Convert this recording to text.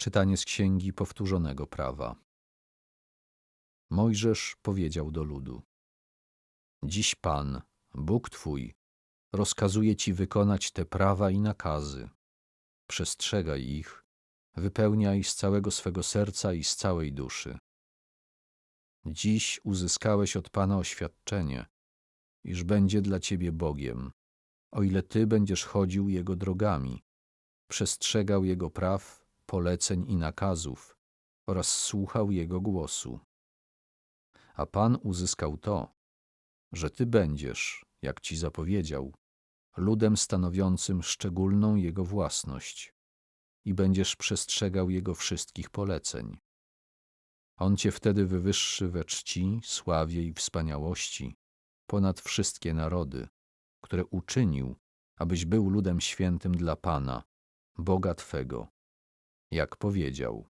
Czytanie z Księgi Powtórzonego Prawa. Mojżesz powiedział do ludu: Dziś Pan, Bóg Twój, rozkazuje Ci wykonać te prawa i nakazy. Przestrzegaj ich, wypełniaj z całego swego serca i z całej duszy. Dziś uzyskałeś od Pana oświadczenie, iż będzie dla Ciebie Bogiem, o ile Ty będziesz chodził Jego drogami, przestrzegał Jego praw, poleceń i nakazów oraz słuchał Jego głosu. A Pan uzyskał to, że Ty będziesz, jak Ci zapowiedział, ludem stanowiącym szczególną Jego własność i będziesz przestrzegał Jego wszystkich poleceń. On Cię wtedy wywyższy we czci, sławie i wspaniałości ponad wszystkie narody, które uczynił, abyś był ludem świętym dla Pana, Boga Twego, jak powiedział.